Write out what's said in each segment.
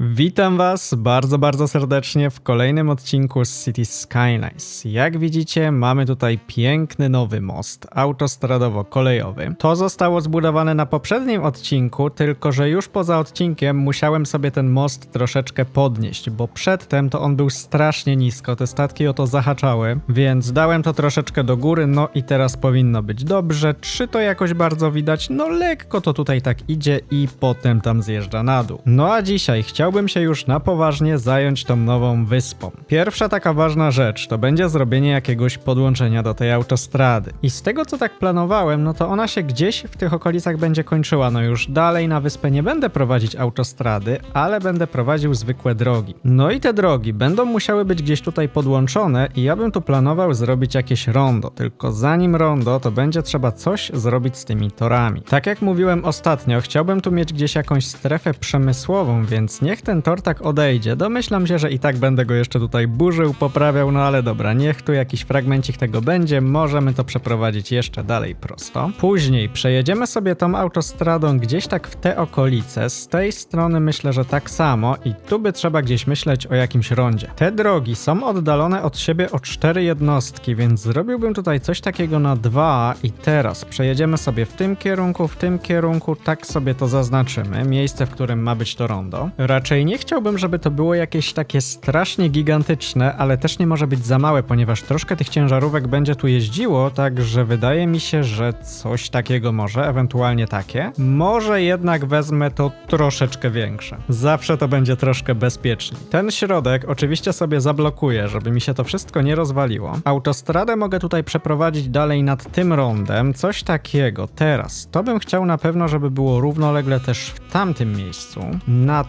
Witam Was bardzo, bardzo serdecznie w kolejnym odcinku z City Skylines. Jak widzicie, mamy tutaj piękny nowy most autostradowo-kolejowy. To zostało zbudowane na poprzednim odcinku, tylko że już poza odcinkiem musiałem sobie ten most troszeczkę podnieść, bo przedtem to on był strasznie nisko, te statki o to zahaczały, więc dałem to troszeczkę do góry, no i teraz powinno być dobrze. Czy to jakoś bardzo widać? No lekko to tutaj tak idzie i potem tam zjeżdża na dół. No a dzisiaj chciałbym się już na poważnie zająć tą nową wyspą. Pierwsza taka ważna rzecz to będzie zrobienie jakiegoś podłączenia do tej autostrady. I z tego co tak planowałem, no to ona się gdzieś w tych okolicach będzie kończyła. No już dalej na wyspę nie będę prowadzić autostrady, ale będę prowadził zwykłe drogi. No i te drogi będą musiały być gdzieś tutaj podłączone i ja bym tu planował zrobić jakieś rondo. Tylko zanim rondo, to będzie trzeba coś zrobić z tymi torami. Tak jak mówiłem ostatnio, chciałbym tu mieć gdzieś jakąś strefę przemysłową, więc niech ten tor tak odejdzie. Domyślam się, że i tak będę go jeszcze tutaj burzył, poprawiał, no ale dobra, niech tu jakiś fragmencik tego będzie, możemy to przeprowadzić jeszcze dalej prosto. Później przejedziemy sobie tą autostradą gdzieś tak w te okolice, z tej strony myślę, że tak samo i tu by trzeba gdzieś myśleć o jakimś rondzie. Te drogi są oddalone od siebie o cztery jednostki, więc zrobiłbym tutaj coś takiego na dwa i teraz przejedziemy sobie w tym kierunku, w tym kierunku, tak sobie to zaznaczymy, miejsce, w którym ma być to rondo. Raczej nie chciałbym, żeby to było jakieś takie strasznie gigantyczne, ale też nie może być za małe, ponieważ troszkę tych ciężarówek będzie tu jeździło, także wydaje mi się, że coś takiego może, ewentualnie takie. Może jednak wezmę to troszeczkę większe. Zawsze to będzie troszkę bezpieczniej. Ten środek oczywiście sobie zablokuję, żeby mi się to wszystko nie rozwaliło. Autostradę mogę tutaj przeprowadzić dalej nad tym rondem, coś takiego. Teraz, to bym chciał na pewno, żeby było równolegle też w tamtym miejscu. Na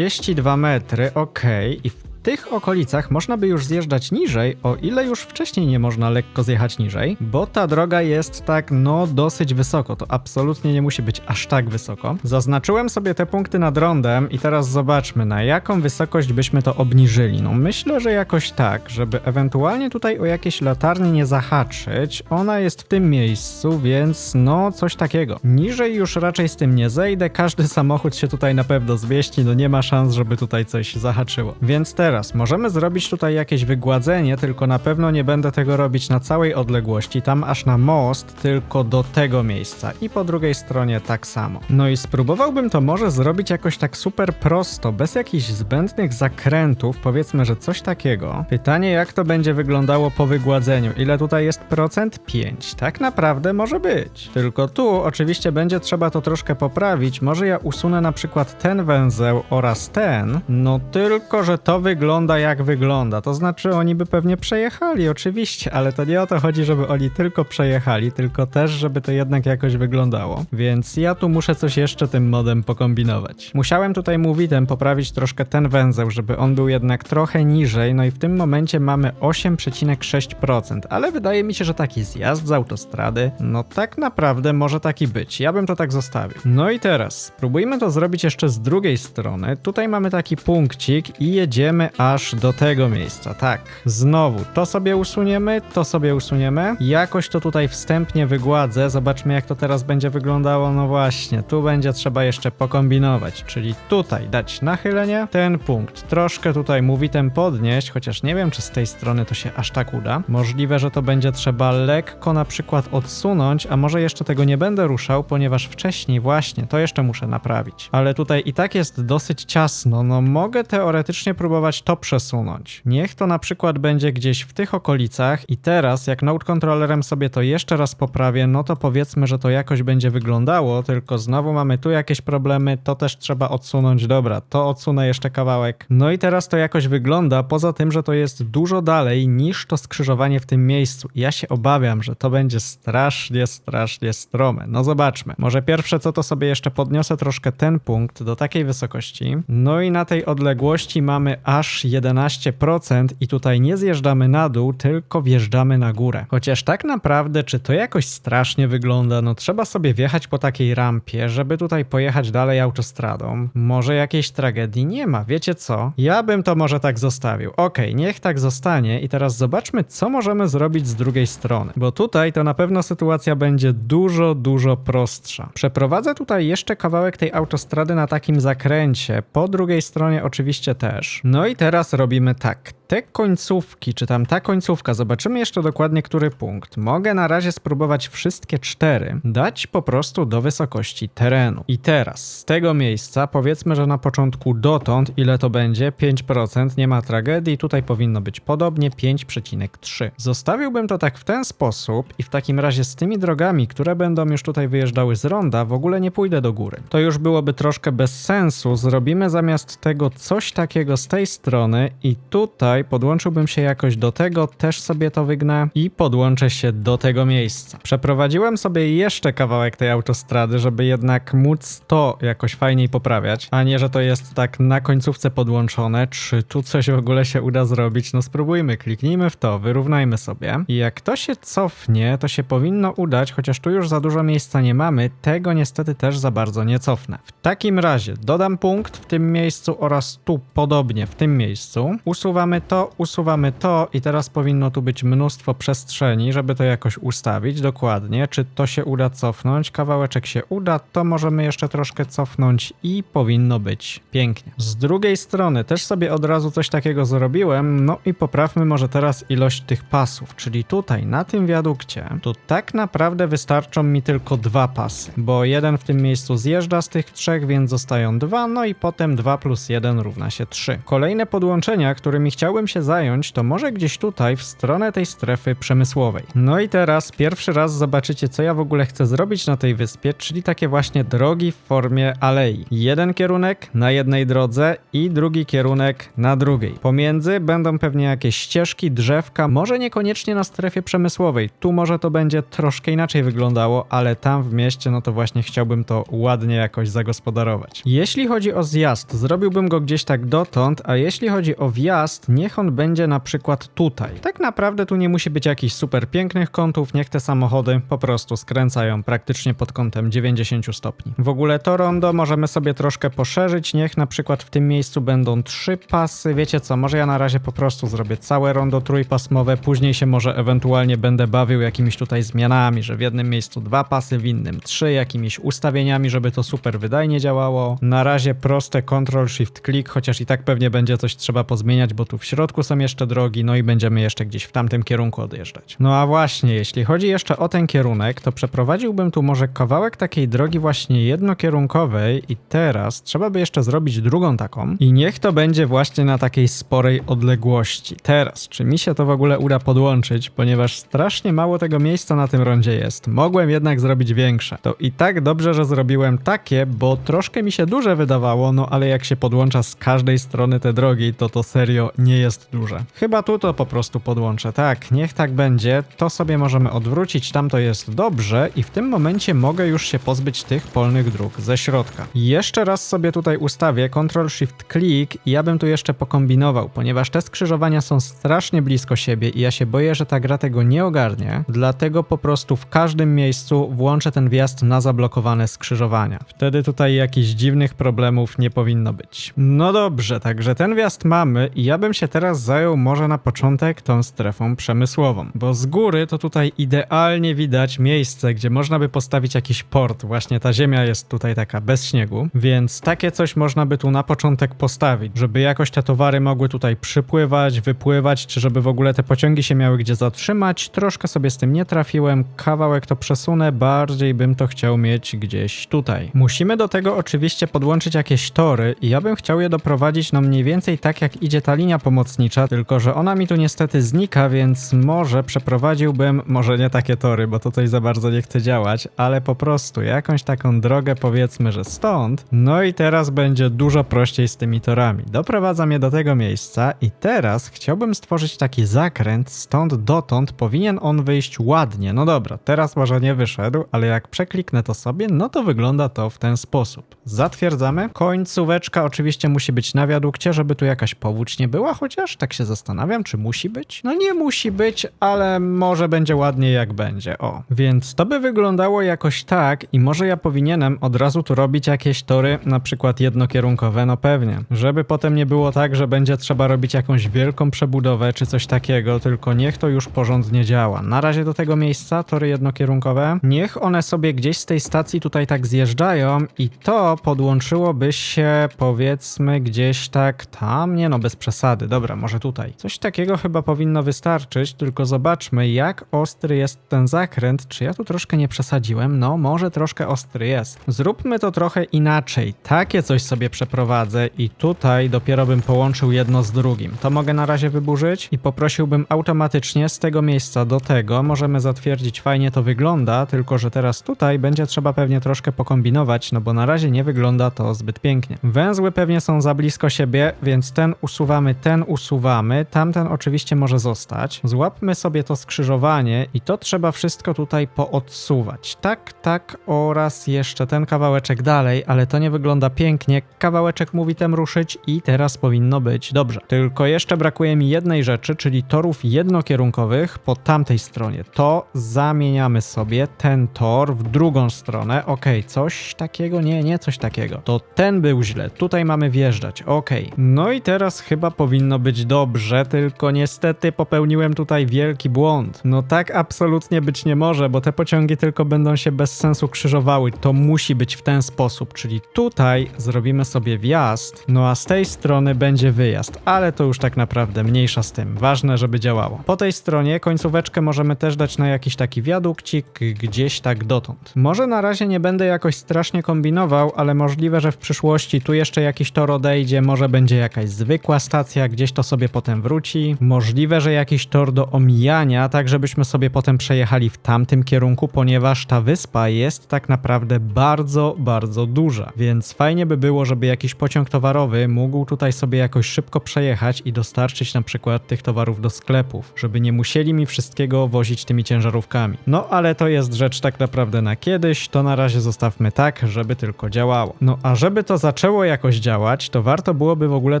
32 metry, ok, i w tych okolicach można by już zjeżdżać niżej, o ile już wcześniej nie można lekko zjechać niżej, bo ta droga jest tak, no, dosyć wysoko. To absolutnie nie musi być aż tak wysoko. Zaznaczyłem sobie te punkty nad rondem i teraz zobaczmy, na jaką wysokość byśmy to obniżyli. No, myślę, że jakoś tak, żeby ewentualnie tutaj o jakieś latarnie nie zahaczyć. Ona jest w tym miejscu, więc no, coś takiego. Niżej już raczej z tym nie zejdę, każdy samochód się tutaj na pewno zmieści, no nie ma szans, żeby tutaj coś zahaczyło. Więc teraz możemy zrobić tutaj jakieś wygładzenie, tylko na pewno nie będę tego robić na całej odległości, tam aż na most, tylko do tego miejsca i po drugiej stronie tak samo. No i spróbowałbym to może zrobić jakoś tak super prosto, bez jakichś zbędnych zakrętów, powiedzmy, że coś takiego. Pytanie, jak to będzie wyglądało po wygładzeniu? Ile tutaj jest procent? 5. Tak naprawdę może być. Tylko tu oczywiście będzie trzeba to troszkę poprawić. Może ja usunę na przykład ten węzeł oraz ten, no tylko, że to wygląda wygląda jak wygląda. To znaczy oni by pewnie przejechali, oczywiście, ale to nie o to chodzi, żeby oni tylko przejechali, tylko też, żeby to jednak jakoś wyglądało. Więc ja tu muszę coś jeszcze tym modem pokombinować. Musiałem tutaj mówitem poprawić troszkę ten węzeł, żeby on był jednak trochę niżej, no i w tym momencie mamy 8,6%, ale wydaje mi się, że taki zjazd z autostrady, no tak naprawdę może taki być. Ja bym to tak zostawił. No i teraz spróbujmy to zrobić jeszcze z drugiej strony. Tutaj mamy taki punkcik i jedziemy aż do tego miejsca. Tak, znowu to sobie usuniemy, to sobie usuniemy. Jakoś to tutaj wstępnie wygładzę. Zobaczmy, jak to teraz będzie wyglądało. No właśnie, tu będzie trzeba jeszcze pokombinować, czyli tutaj dać nachylenie, ten punkt troszkę tutaj mówitem podnieść, chociaż nie wiem, czy z tej strony to się aż tak uda. Możliwe, że to będzie trzeba lekko na przykład odsunąć, a może jeszcze tego nie będę ruszał, ponieważ wcześniej właśnie to jeszcze muszę naprawić. Ale tutaj i tak jest dosyć ciasno, no mogę teoretycznie próbować to przesunąć. Niech to na przykład będzie gdzieś w tych okolicach i teraz jak Node Controllerem sobie to jeszcze raz poprawię, no to powiedzmy, że to jakoś będzie wyglądało, tylko znowu mamy tu jakieś problemy, to też trzeba odsunąć. Dobra, to odsunę jeszcze kawałek. No i teraz to jakoś wygląda, poza tym, że to jest dużo dalej niż to skrzyżowanie w tym miejscu. Ja się obawiam, że to będzie strasznie, strasznie strome. No zobaczmy. Może pierwsze co to sobie jeszcze podniosę troszkę ten punkt do takiej wysokości. No i na tej odległości mamy aż aż 11% i tutaj nie zjeżdżamy na dół, tylko wjeżdżamy na górę. Chociaż tak naprawdę, czy to jakoś strasznie wygląda? No trzeba sobie wjechać po takiej rampie, żeby tutaj pojechać dalej autostradą. Może jakiejś tragedii nie ma, wiecie co? Ja bym to może tak zostawił. Okej, niech tak zostanie i teraz zobaczmy, co możemy zrobić z drugiej strony. Bo tutaj to na pewno sytuacja będzie dużo, dużo prostsza. Przeprowadzę tutaj jeszcze kawałek tej autostrady na takim zakręcie, po drugiej stronie oczywiście też. No i teraz robimy tak. Te końcówki, czy tam ta końcówka, zobaczymy jeszcze dokładnie, który punkt. Mogę na razie spróbować wszystkie cztery dać po prostu do wysokości terenu. I teraz z tego miejsca powiedzmy, że na początku dotąd, ile to będzie? 5%, nie ma tragedii, tutaj powinno być podobnie 5,3. Zostawiłbym to tak w ten sposób i w takim razie z tymi drogami, które będą już tutaj wyjeżdżały z ronda, w ogóle nie pójdę do góry. To już byłoby troszkę bez sensu, zrobimy zamiast tego coś takiego z tej strony i tutaj podłączyłbym się jakoś do tego, też sobie to wygnę i podłączę się do tego miejsca. Przeprowadziłem sobie jeszcze kawałek tej autostrady, żeby jednak móc to jakoś fajniej poprawiać, a nie, że to jest tak na końcówce podłączone. Czy tu coś w ogóle się uda zrobić? No spróbujmy, kliknijmy w to, wyrównajmy sobie. I jak to się cofnie, to się powinno udać, chociaż tu już za dużo miejsca nie mamy, tego niestety też za bardzo nie cofnę. W takim razie dodam punkt w tym miejscu oraz tu podobnie w tym miejscu. Usuwamy to, usuwamy to i teraz powinno tu być mnóstwo przestrzeni, żeby to jakoś ustawić dokładnie. Czy to się uda cofnąć? Kawałeczek się uda, to możemy jeszcze troszkę cofnąć i powinno być pięknie. Z drugiej strony też sobie od razu coś takiego zrobiłem, no i poprawmy może teraz ilość tych pasów, czyli tutaj na tym wiadukcie, to tak naprawdę wystarczą mi tylko dwa pasy, bo jeden w tym miejscu zjeżdża z tych trzech, więc zostają dwa, no i potem 2 plus 1 równa się 3. Kolejne podłączenia, którymi chciałbym się zająć, to może gdzieś tutaj w stronę tej strefy przemysłowej. No i teraz pierwszy raz zobaczycie, co ja w ogóle chcę zrobić na tej wyspie, czyli takie właśnie drogi w formie alei. Jeden kierunek na jednej drodze i drugi kierunek na drugiej. Pomiędzy będą pewnie jakieś ścieżki, drzewka, może niekoniecznie na strefie przemysłowej. Tu może to będzie troszkę inaczej wyglądało, ale tam w mieście, no to właśnie chciałbym to ładnie jakoś zagospodarować. Jeśli chodzi o zjazd, zrobiłbym go gdzieś tak dotąd, a jeśli chodzi o wjazd, niech on będzie na przykład tutaj. Tak naprawdę tu nie musi być jakichś super pięknych kątów, niech te samochody po prostu skręcają praktycznie pod kątem 90 stopni. W ogóle to rondo możemy sobie troszkę poszerzyć, niech na przykład w tym miejscu będą trzy pasy. Wiecie co, może ja na razie po prostu zrobię całe rondo trójpasmowe, później się może ewentualnie będę bawił jakimiś tutaj zmianami, że w jednym miejscu dwa pasy, w innym trzy, jakimiś ustawieniami, żeby to super wydajnie działało. Na razie proste Ctrl Shift Click, chociaż i tak pewnie będzie coś trzeba pozmieniać, bo tu w środku są jeszcze drogi, no i będziemy jeszcze gdzieś w tamtym kierunku odjeżdżać. No a właśnie, jeśli chodzi jeszcze o ten kierunek, to przeprowadziłbym tu może kawałek takiej drogi właśnie jednokierunkowej i teraz trzeba by jeszcze zrobić drugą taką i niech to będzie właśnie na takiej sporej odległości. Teraz, czy mi się to w ogóle uda podłączyć, ponieważ strasznie mało tego miejsca na tym rondzie jest. Mogłem jednak zrobić większe. To i tak dobrze, że zrobiłem takie, bo troszkę mi się duże wydawało, no ale jak się podłącza z każdej strony te drogi, to to serio nie jest duże. Chyba tu to po prostu podłączę. Tak, niech tak będzie. To sobie możemy odwrócić, tam to jest dobrze i w tym momencie mogę już się pozbyć tych polnych dróg ze środka. Jeszcze raz sobie tutaj ustawię Ctrl Shift Click i ja bym tu jeszcze pokombinował, ponieważ te skrzyżowania są strasznie blisko siebie i ja się boję, że ta gra tego nie ogarnie, dlatego po prostu w każdym miejscu włączę ten wjazd na zablokowane skrzyżowania. Wtedy tutaj jakichś dziwnych problemów nie powinno być. No dobrze, także ten wjazd mamy i ja bym się teraz zajął może na początek tą strefą przemysłową, bo z góry to tutaj idealnie widać miejsce, gdzie można by postawić jakiś port. Właśnie ta ziemia jest tutaj taka bez śniegu, więc takie coś można by tu na początek postawić, żeby jakoś te towary mogły tutaj przypływać, wypływać, czy żeby w ogóle te pociągi się miały gdzie zatrzymać. Troszkę sobie z tym nie trafiłem, kawałek to przesunę, bardziej bym to chciał mieć gdzieś tutaj. Musimy do tego oczywiście podłączyć jakieś tory i ja bym chciał je doprowadzić no mniej więcej tak jak idzie ta linia pomostowa pomocnicza, tylko że ona mi tu niestety znika, więc może przeprowadziłbym, może nie takie tory, bo to coś za bardzo nie chce działać, ale po prostu jakąś taką drogę powiedzmy, że stąd. No i teraz będzie dużo prościej z tymi torami. Doprowadzam je do tego miejsca i teraz chciałbym stworzyć taki zakręt stąd dotąd. Powinien on wyjść ładnie. No dobra, teraz może nie wyszedł, ale jak przekliknę to sobie, no to wygląda to w ten sposób. Zatwierdzamy. Końcóweczka oczywiście musi być na wiadukcie, żeby tu jakaś powódź nie była, chociaż tak się zastanawiam, czy musi być. No nie musi być, ale może będzie ładnie jak będzie. O, więc to by wyglądało jakoś tak i może ja powinienem od razu tu robić jakieś tory, na przykład jednokierunkowe, no pewnie. Żeby potem nie było tak, że będzie trzeba robić jakąś wielką przebudowę czy coś takiego, tylko niech to już porządnie działa. Na razie do tego miejsca tory jednokierunkowe, niech one sobie gdzieś z tej stacji tutaj tak zjeżdżają i to podłączyłoby się powiedzmy gdzieś tak tam, nie no bez przesady, dobra, może tutaj. Coś takiego chyba powinno wystarczyć, tylko zobaczmy jak ostry jest ten zakręt, czy ja tu troszkę nie przesadziłem, no może troszkę ostry jest. Zróbmy to trochę inaczej, takie coś sobie przeprowadzę i tutaj dopiero bym połączył jedno z drugim. To mogę na razie wyburzyć i poprosiłbym automatycznie z tego miejsca do tego, możemy zatwierdzić, fajnie to wygląda, tylko że teraz tutaj będzie trzeba pewnie troszkę pokombinować, no bo na razie nie wygląda to zbyt pięknie. Węzły pewnie są za blisko siebie, więc ten usuwamy, ten usuwamy, tamten oczywiście może zostać. Złapmy sobie to skrzyżowanie i to trzeba wszystko tutaj poodsuwać. Tak, tak oraz jeszcze ten kawałeczek dalej, ale to nie wygląda pięknie. Kawałeczek mówi tem ruszyć i teraz powinno być dobrze. Tylko jeszcze brakuje mi jednej rzeczy, czyli torów jednokierunkowych po tamtej stronie. To zamieniamy sobie ten tor w drugą stronę. Ok, coś takiego? Nie, nie coś takiego. To ten był źle. Tutaj mamy wjeżdżać. Ok. No i teraz chyba powinno być dobrze, tylko niestety popełniłem tutaj wielki błąd. No tak absolutnie być nie może, bo te pociągi tylko będą się bez sensu krzyżowały. To musi być w ten sposób, czyli tutaj zrobimy sobie wjazd, no a z tej strony będzie wyjazd, ale to już tak naprawdę mniejsza z tym. Ważne, żeby działało. Po tej stronie końcóweczkę możemy też dać na jakiś taki wiadukcik gdzieś tak dotąd. Może na razie nie będę jakoś strasznie kombinował, ale możliwe, że w przyszłości tu jeszcze jakiś tor odejdzie, może będzie jakaś zwykła stacja, gdzieś to sobie potem wróci. Możliwe, że jakiś tor do omijania, tak żebyśmy sobie potem przejechali w tamtym kierunku, ponieważ ta wyspa jest tak naprawdę bardzo, bardzo duża. Więc fajnie by było, żeby jakiś pociąg towarowy mógł tutaj sobie jakoś szybko przejechać i dostarczyć na przykład tych towarów do sklepów, żeby nie musieli mi wszystkiego wozić tymi ciężarówkami. No ale to jest rzecz tak naprawdę na kiedyś, to na razie zostawmy tak, żeby tylko działało. No a żeby to zaczęło jakoś działać, to warto byłoby w ogóle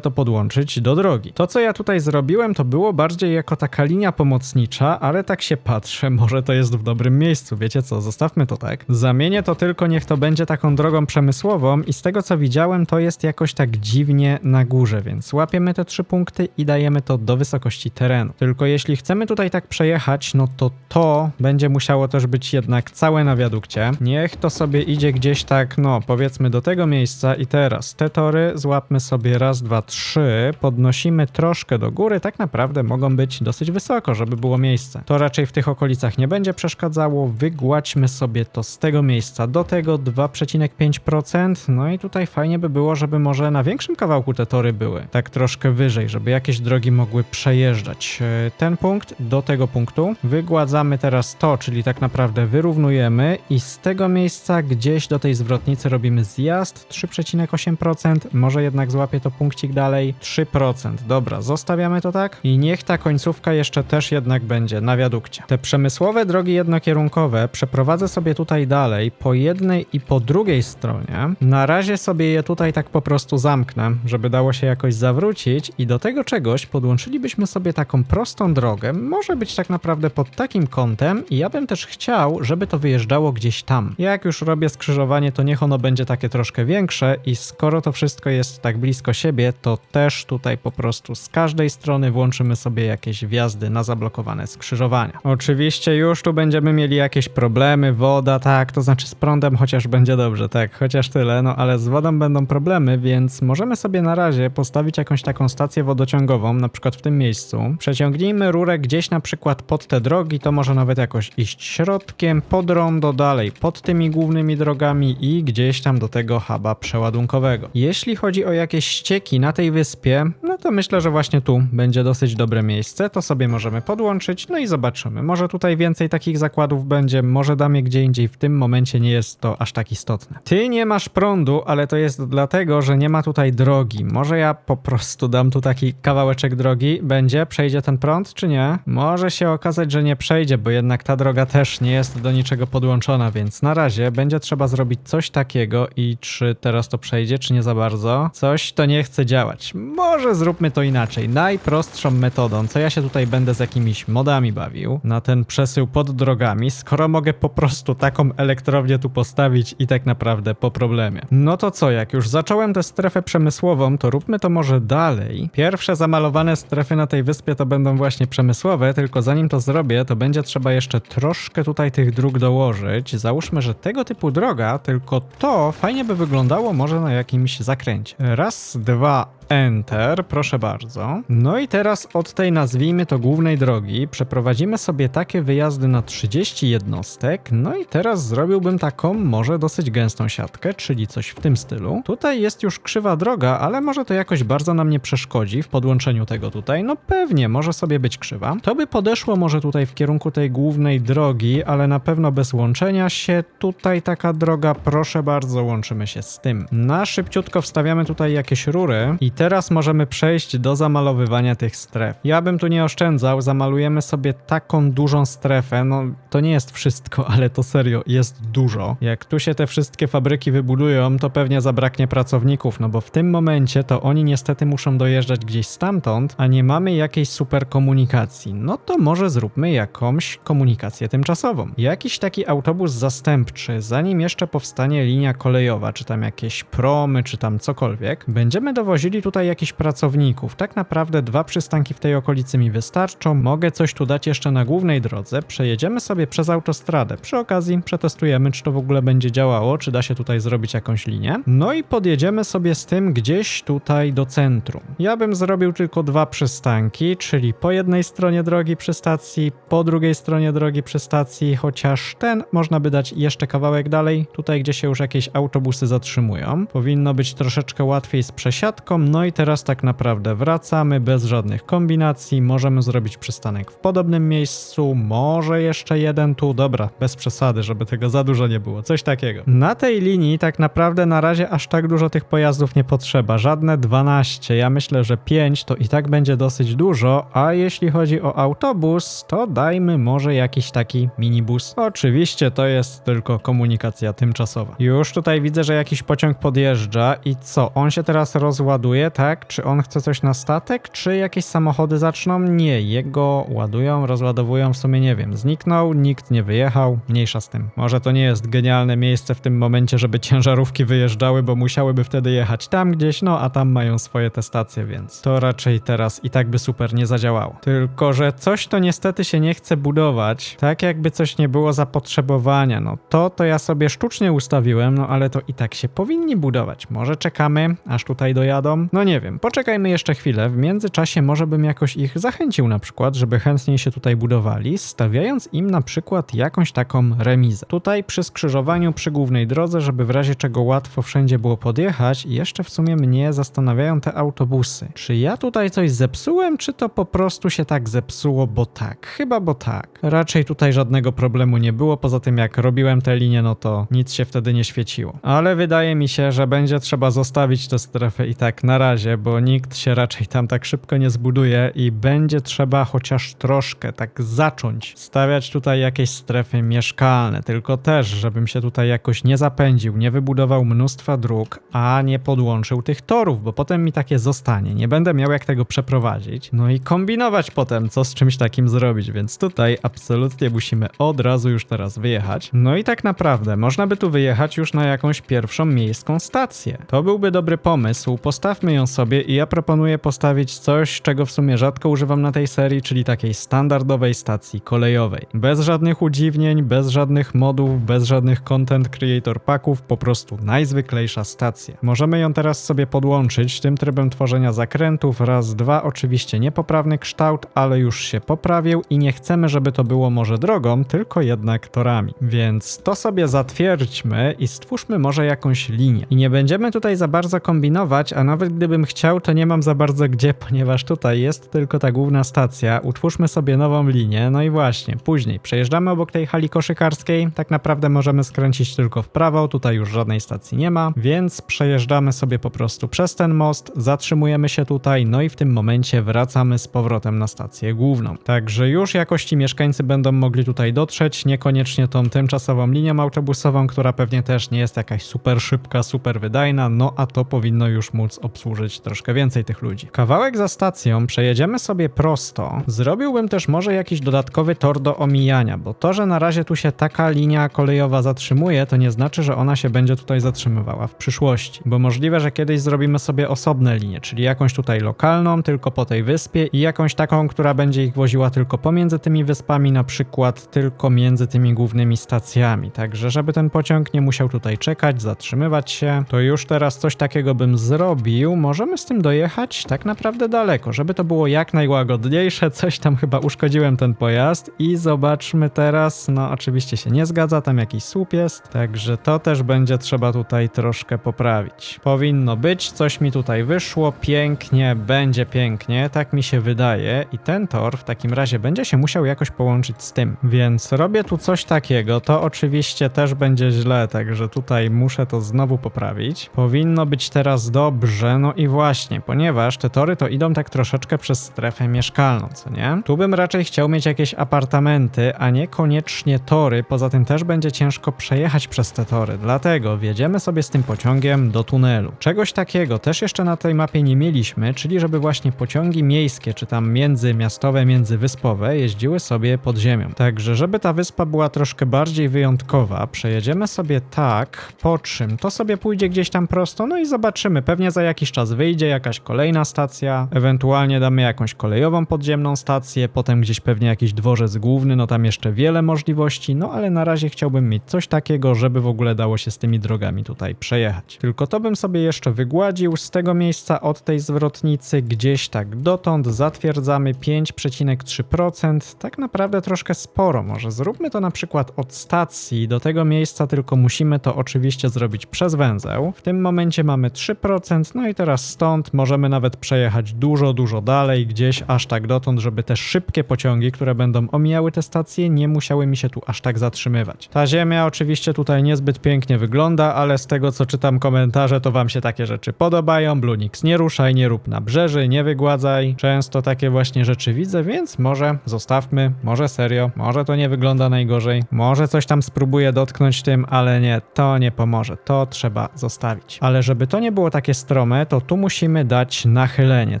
to podłączyć do drogi. To co ja tutaj zrobiłem, to było bardziej jako taka linia pomocnicza, ale tak się patrzę, może to jest w dobrym miejscu, wiecie co, zostawmy to tak. Zamienię to tylko, niech to będzie taką drogą przemysłową i z tego co widziałem, to jest jakoś tak dziwnie na górze, więc łapiemy te trzy punkty i dajemy to do wysokości terenu. Tylko jeśli chcemy tutaj tak przejechać, no to to będzie musiało też być jednak całe na wiadukcie. Niech to sobie idzie gdzieś tak, no powiedzmy do tego miejsca i teraz te tory złapmy sobie raz, dwa, trzy, podnosimy troszkę do góry, tak naprawdę mogą być dosyć wysoko, żeby było miejsce. To raczej w tych okolicach nie będzie przeszkadzało, wygładźmy sobie to z tego miejsca do tego 2,5%, no i tutaj fajnie by było, żeby może na większym kawałku te tory były, tak troszkę wyżej, żeby jakieś drogi mogły przejeżdżać. E, Ten punkt do tego punktu, wygładzamy teraz to, czyli tak naprawdę wyrównujemy i z tego miejsca gdzieś do tej zwrotnicy robimy zjazd 3,8%, może jednak złapie to punkcik dalej 3%. Dobra, zostawiamy to tak i niech ta końcówka jeszcze też jednak będzie na wiadukcie. Te przemysłowe drogi jednokierunkowe przeprowadzę sobie tutaj dalej po jednej i po drugiej stronie. Na razie sobie je tutaj tak po prostu zamknę, żeby dało się jakoś zawrócić i do tego czegoś podłączylibyśmy sobie taką prostą drogę, może być tak naprawdę pod takim kątem i ja bym też chciał, żeby to wyjeżdżało gdzieś tam. Jak już robię skrzyżowanie, to niech ono będzie takie troszkę większe i skoro to wszystko jest tak blisko siebie, to też tutaj po prostu z każdej strony włączymy sobie jakieś wjazdy na zablokowane skrzyżowania. Oczywiście już tu będziemy mieli jakieś problemy, woda, tak, to znaczy z prądem chociaż będzie dobrze, tak, chociaż tyle, no ale z wodą będą problemy, więc możemy sobie na razie postawić jakąś taką stację wodociągową, na przykład w tym miejscu. Przeciągnijmy rurę gdzieś na przykład pod te drogi, to może nawet jakoś iść środkiem, pod rondo dalej, pod tymi głównymi drogami i gdzieś tam do tego huba przeładunkowego. Jeśli chodzi o jakieś ścieki na tej wyspie, no to myślę, myślę, że właśnie tu będzie dosyć dobre miejsce, to sobie możemy podłączyć, no i zobaczymy. Może tutaj więcej takich zakładów będzie, może dam je gdzie indziej, w tym momencie nie jest to aż tak istotne. Ty nie masz prądu, ale to jest dlatego, że nie ma tutaj drogi. Może ja po prostu dam tu taki kawałeczek drogi, będzie, przejdzie ten prąd, czy nie? Może się okazać, że nie przejdzie, bo jednak ta droga też nie jest do niczego podłączona, więc na razie będzie trzeba zrobić coś takiego i czy teraz to przejdzie, czy nie za bardzo? Coś to nie chce działać. Może zróbmy to inaczej. Najprostszą metodą, co ja się tutaj będę z jakimiś modami bawił, na ten przesył pod drogami, skoro mogę po prostu taką elektrownię tu postawić i tak naprawdę po problemie. No to co, jak już zacząłem tę strefę przemysłową, to róbmy to może dalej. Pierwsze zamalowane strefy na tej wyspie to będą właśnie przemysłowe, tylko zanim to zrobię, to będzie trzeba jeszcze troszkę tutaj tych dróg dołożyć. Załóżmy, że tego typu droga, tylko to fajnie by wyglądało może na jakimś zakręcie. Raz, dwa, Enter, proszę bardzo. No i teraz od tej nazwijmy to głównej drogi przeprowadzimy sobie takie wyjazdy na 30 jednostek. No i teraz zrobiłbym taką może dosyć gęstą siatkę, czyli coś w tym stylu. Tutaj jest już krzywa droga, ale może to jakoś bardzo nam nie przeszkodzi w podłączeniu tego tutaj. No pewnie, może sobie być krzywa. To by podeszło może tutaj w kierunku tej głównej drogi, ale na pewno bez łączenia się. Tutaj taka droga, proszę bardzo, łączymy się z tym. Na szybciutko wstawiamy tutaj jakieś rury i teraz możemy przejść do zamalowywania tych stref. Ja bym tu nie oszczędzał, zamalujemy sobie taką dużą strefę, no to nie jest wszystko, ale to serio, jest dużo. Jak tu się te wszystkie fabryki wybudują, to pewnie zabraknie pracowników, no bo w tym momencie to oni niestety muszą dojeżdżać gdzieś stamtąd, a nie mamy jakiejś super komunikacji. No to może zróbmy jakąś komunikację tymczasową. Jakiś taki autobus zastępczy, zanim jeszcze powstanie linia kolejowa, czy tam jakieś promy, czy tam cokolwiek, będziemy dowozili tutaj jakichś pracowników. Tak naprawdę dwa przystanki w tej okolicy mi wystarczą. Mogę coś tu dać jeszcze na głównej drodze. Przejedziemy sobie przez autostradę. Przy okazji przetestujemy, czy to w ogóle będzie działało, czy da się tutaj zrobić jakąś linię. No i podjedziemy sobie z tym gdzieś tutaj do centrum. Ja bym zrobił tylko dwa przystanki, czyli po jednej stronie drogi przy stacji, po drugiej stronie drogi przy stacji, chociaż ten można by dać jeszcze kawałek dalej, tutaj gdzie się już jakieś autobusy zatrzymują. Powinno być troszeczkę łatwiej z przesiadką, no i teraz tak naprawdę wracamy bez żadnych kombinacji, możemy zrobić przystanek w podobnym miejscu, może jeszcze jeden tu, dobra, bez przesady, żeby tego za dużo nie było, coś takiego. Na tej linii tak naprawdę na razie aż tak dużo tych pojazdów nie potrzeba, żadne 12, ja myślę, że 5 to i tak będzie dosyć dużo, a jeśli chodzi o autobus, to dajmy może jakiś taki minibus. Oczywiście to jest tylko komunikacja tymczasowa. Już tutaj widzę, że jakiś pociąg podjeżdża. I co, on się teraz rozładuje, tak? Czy on chce coś na statek, czy jakieś samochody zaczną? Nie, jego ładują, rozładowują, w sumie nie wiem. Zniknął, nikt nie wyjechał, mniejsza z tym. Może to nie jest genialne miejsce w tym momencie, żeby ciężarówki wyjeżdżały, bo musiałyby wtedy jechać tam gdzieś, no a tam mają swoje te stacje, więc to raczej teraz i tak by super nie zadziałało. Tylko, że coś to niestety się nie chce budować, tak jakby coś nie było zapotrzebowania. No to to ja sobie sztucznie ustawiłem, no ale to i tak się powinni budować. Może czekamy, aż tutaj dojadą? No nie wiem, poczekajmy jeszcze chwilę. W międzyczasie może bym jakoś ich zachęcił na przykład, żeby chętniej się tutaj budowali, stawiając im na przykład jakąś taką remizę. Tutaj przy skrzyżowaniu przy głównej drodze, żeby w razie czego łatwo wszędzie było podjechać jeszcze w sumie mnie zastanawiają te autobusy. Czy ja tutaj coś zepsułem, czy to po prostu się tak zepsuło, bo tak? Chyba bo tak. Raczej tutaj żadnego problemu nie było, poza tym jak robiłem te linie, no to nic się wtedy nie świeciło. Ale wydaje mi się, że będzie trzeba zostawić tę strefę i tak na razie, bo nikt się raczej tam tak szybko nie zbuduje i będzie trzeba chociaż troszkę tak zacząć stawiać tutaj jakieś strefy mieszkalne, tylko też, żebym się tutaj jakoś nie zapędził, nie wybudował mnóstwa dróg, a nie podłączył tych torów, bo potem mi takie zostanie. Nie będę miał jak tego przeprowadzić. No i kombinować potem, co z czymś takim zrobić, więc tutaj absolutnie musimy od razu już teraz wyjechać. No i tak naprawdę można by tu wyjechać już na jakąś pierwszą miejską stację. To byłby dobry pomysł, postawmy ją sobie i ja proponuję postawić coś, czego w sumie rzadko używam na tej serii, czyli takiej standardowej stacji kolejowej. Bez żadnych udziwnień, bez żadnych modów, bez żadnych content creator packów, po prostu najzwyklejsza stacja. Możemy ją teraz sobie podłączyć tym trybem tworzenia zakrętów, raz, dwa, oczywiście niepoprawny kształt, ale już się poprawił i nie chcemy, żeby to było może drogą, tylko jednak torami. Więc to sobie zatwierdźmy i stwórzmy może jakąś linię. I nie będziemy tutaj za bardzo kombinować, a nawet gdybym chciał, to nie mam za bardzo gdzie, ponieważ tutaj jest tylko ta główna stacja. Utwórzmy sobie nową linię, no i właśnie, później przejeżdżamy obok tej hali koszykarskiej, tak naprawdę możemy skręcić tylko w prawo, tutaj już żadnej stacji nie ma, więc przejeżdżamy sobie po prostu przez ten most, zatrzymujemy się tutaj, no i w tym momencie wracamy z powrotem na stację główną. Także już jakoś ci mieszkańcy będą mogli tutaj dotrzeć, niekoniecznie tą tymczasową linią autobusową, która pewnie też nie jest jakaś super szybka, super wydajna, no a to powinno już móc obsłużyć troszkę więcej tych ludzi. Kawałek za stacją przejedziemy sobie prosto. Zrobiłbym też może jakiś dodatkowy tor do omijania, bo to, że na razie tu się taka linia kolejowa zatrzymuje, to nie znaczy, że ona się będzie tutaj zatrzymywała w przyszłości, bo możliwe, że kiedyś zrobimy sobie osobne linie, czyli jakąś tutaj lokalną, tylko po tej wyspie i jakąś taką, która będzie ich woziła tylko pomiędzy tymi wyspami, na przykład tylko między tymi głównymi stacjami. Także, żeby ten pociąg nie musiał tutaj czekać, zatrzymywać się, to już teraz coś takiego bym zrobił. Możemy z tym dojechać tak naprawdę daleko, żeby to było jak najłagodniejsze. Coś tam chyba uszkodziłem ten pojazd i zobaczmy teraz. No, oczywiście się nie zgadza, tam jakiś słup jest, także to też będzie trzeba tutaj troszkę poprawić. Powinno być, coś mi tutaj wyszło, pięknie, będzie pięknie, tak mi się wydaje i ten tor w takim razie będzie się musiał jakoś połączyć z tym. Więc robię tu coś takiego, to oczywiście też będzie źle, także tutaj muszę to znowu poprawić. Powinno być teraz dobrze, no i właśnie, ponieważ te tory to idą tak troszeczkę przez strefę mieszkalną, co nie? Tu bym raczej chciał mieć jakieś apartamenty, a niekoniecznie tory, poza tym też będzie ciężko przejechać przez te tory, dlatego wjedziemy sobie z tym pociągiem do tunelu. Czegoś takiego też jeszcze na tej mapie nie mieliśmy, czyli żeby właśnie pociągi miejskie, czy tam międzymiastowe, międzywyspowe jeździły sobie pod ziemią. Także żeby ta wyspa była troszkę bardziej wyjątkowa, przejedziemy sobie tak, po czym to sobie pójdzie gdzieś tam prosto, no i zobaczymy. Pewnie za jakiś czas wyjdzie jakaś kolejna stacja, ewentualnie damy jakąś kolejową podziemną stację, potem gdzieś pewnie jakiś dworzec główny, no tam jeszcze wiele możliwości, no ale na razie chciałbym mieć coś takiego, żeby w ogóle dało się z tymi drogami tutaj przejechać. Tylko to bym sobie jeszcze wygładził z tego miejsca od tej zwrotnicy gdzieś tak dotąd, zatwierdzamy 5,3%, tak naprawdę troszkę sporo, może zróbmy to na przykład od stacji do tego miejsca, tylko musimy to oczywiście zrobić przez węzeł. W tym momencie mamy 3%, no i teraz stąd możemy nawet przejechać dużo, dużo dalej, gdzieś aż tak dotąd, żeby te szybkie pociągi, które będą omijały te stacje, nie musiały mi się tu aż tak zatrzymywać. Ta ziemia oczywiście tutaj niezbyt pięknie wygląda, ale z tego co czytam komentarze, to wam się takie rzeczy podobają. Blunix, nie ruszaj, nie rób nabrzeży, nie wygładzaj. Często takie właśnie rzeczy widzę, więc może zostawmy, może serio, może to nie wygląda najgorzej, może coś tam spróbuję dotknąć tym, ale nie, to nie pomoże, to trzeba zostawić. Ale żeby to nie było takie strome, to tu musimy dać nachylenie,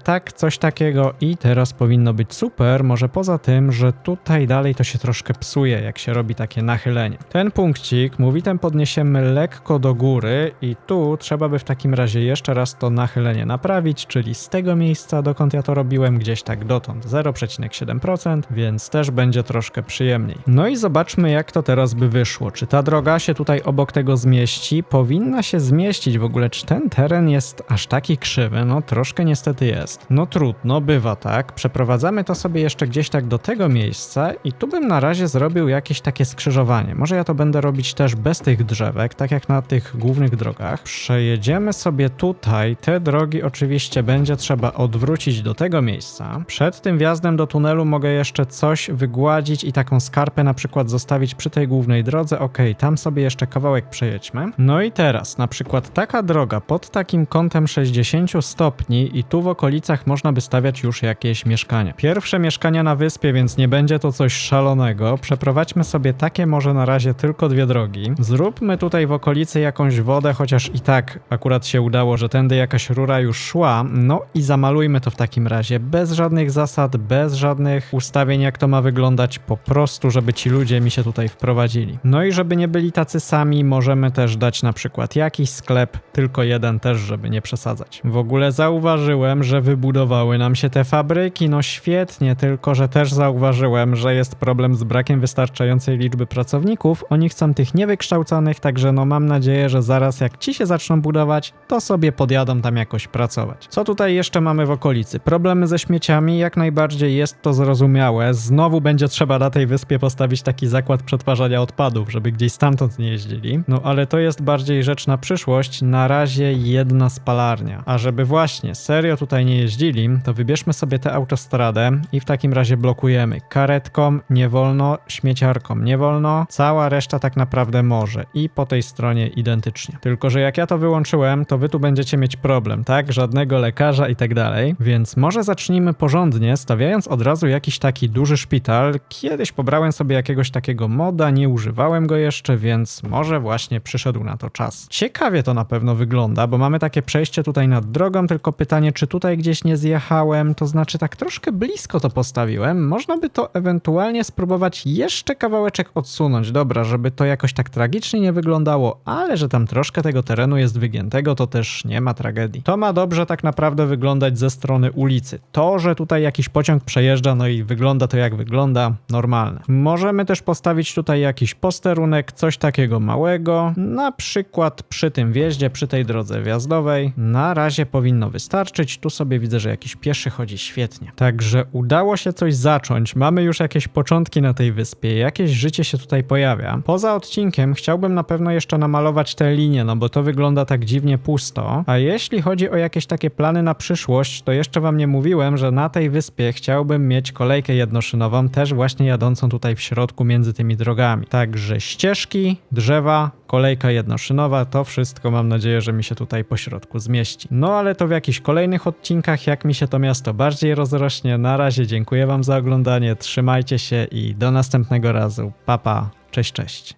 tak? Coś takiego i teraz powinno być super, może poza tym, że tutaj dalej to się troszkę psuje, jak się robi takie nachylenie. Ten punkcik, mówitem podniesiemy lekko do góry i tu trzeba by w takim razie jeszcze raz to nachylenie naprawić, czyli z tego miejsca, dokąd ja to robiłem, gdzieś tak dotąd 0,7%, więc też będzie troszkę przyjemniej. No i zobaczmy, jak to teraz by wyszło. Czy ta droga się tutaj obok tego zmieści? Powinna się zmieścić w ogóle. Czy ten teren jest aż taki krzywy? No troszkę niestety jest. No trudno, bywa tak. Przeprowadzamy to sobie jeszcze gdzieś tak do tego miejsca i tu bym na razie zrobił jakieś takie skrzyżowanie. Może ja to będę robić też bez tych drzewek, tak jak na tych głównych drogach. Przejedziemy sobie tutaj. Te drogi oczywiście będzie trzeba odwrócić do tego miejsca. Przed tym wjazdem do tunelu mogę jeszcze coś wygładzić i taką skarpę na przykład zostawić przy tej głównej drodze. Ok, tam sobie jeszcze kawałek przejedźmy. No i teraz na przykład taka droga pod takim kątem 60 stopni i tu w okolicach można by stawiać już jakieś mieszkania. Pierwsze mieszkania na wyspie, więc nie będzie to coś szalonego. Przeprowadźmy sobie takie może na razie tylko dwie drogi. Zróbmy tutaj w okolicy jakąś wodę, chociaż i tak akurat się udało, że tędy jakaś rura już szła. No i zamalujmy to w takim razie bez żadnych zasad, bez żadnych ustawień, jak to ma wyglądać, po prostu, żeby ci ludzie mi się tutaj wprowadzili. No i żeby nie byli tacy sami, możemy też dać na przykład jakiś sklep, tylko jeden też, żeby nie przesadzać. W ogóle zauważyłem, że wybudowały nam się te fabryki, no świetnie, tylko że też zauważyłem, że jest problem z brakiem wystarczającej liczby pracowników. Oni chcą tych niewykształconych, także no mam nadzieję, że zaraz jak ci się zaczną budować, to sobie podjadą tam jakoś pracować. Co tutaj jeszcze mamy w okolicy? Problemy ze śmieciami, jak najbardziej jest to zrozumiałe. Znowu będzie trzeba na tej wyspie postawić taki zakład przetwarzania odpadów, żeby gdzieś stamtąd nie jeździli. No ale to jest bardziej rzecz na przyszłość. Na razie jedna spalarnia. Ogarnia. A żeby właśnie serio tutaj nie jeździli, to wybierzmy sobie tę autostradę i w takim razie blokujemy. Karetkom nie wolno, śmieciarkom nie wolno, cała reszta tak naprawdę może. I po tej stronie identycznie. Tylko, że jak ja to wyłączyłem, to wy tu będziecie mieć problem, tak? Żadnego lekarza i tak dalej. Więc może zacznijmy porządnie, stawiając od razu jakiś taki duży szpital. Kiedyś pobrałem sobie jakiegoś takiego moda, nie używałem go jeszcze, więc może właśnie przyszedł na to czas. Ciekawie to na pewno wygląda, bo mamy takie przejście tutaj nad drogą, tylko pytanie, czy tutaj gdzieś nie zjechałem, to znaczy tak troszkę blisko to postawiłem. Można by to ewentualnie spróbować jeszcze kawałeczek odsunąć, dobra, żeby to jakoś tak tragicznie nie wyglądało, ale że tam troszkę tego terenu jest wygiętego, to też nie ma tragedii. To ma dobrze tak naprawdę wyglądać ze strony ulicy. To, że tutaj jakiś pociąg przejeżdża, no i wygląda to jak wygląda, normalne. Możemy też postawić tutaj jakiś posterunek, coś takiego małego, na przykład przy tym wjeździe, przy tej drodze wjazdowej. Na razie powinno wystarczyć. Tu sobie widzę, że jakiś pieszy chodzi świetnie. Także udało się coś zacząć. Mamy już jakieś początki na tej wyspie, jakieś życie się tutaj pojawia. Poza odcinkiem chciałbym na pewno jeszcze namalować te linie, no bo to wygląda tak dziwnie pusto. A jeśli chodzi o jakieś takie plany na przyszłość, to jeszcze wam nie mówiłem, że na tej wyspie chciałbym mieć kolejkę jednoszynową, też właśnie jadącą tutaj w środku między tymi drogami. Także ścieżki, drzewa, kolejka jednoszynowa, to wszystko mam nadzieję, że mi się tutaj po środku zmieści. No ale to w jakichś kolejnych odcinkach, jak mi się to miasto bardziej rozrośnie. Na razie dziękuję wam za oglądanie, trzymajcie się i do następnego razu. Papa, pa. cześć, cześć.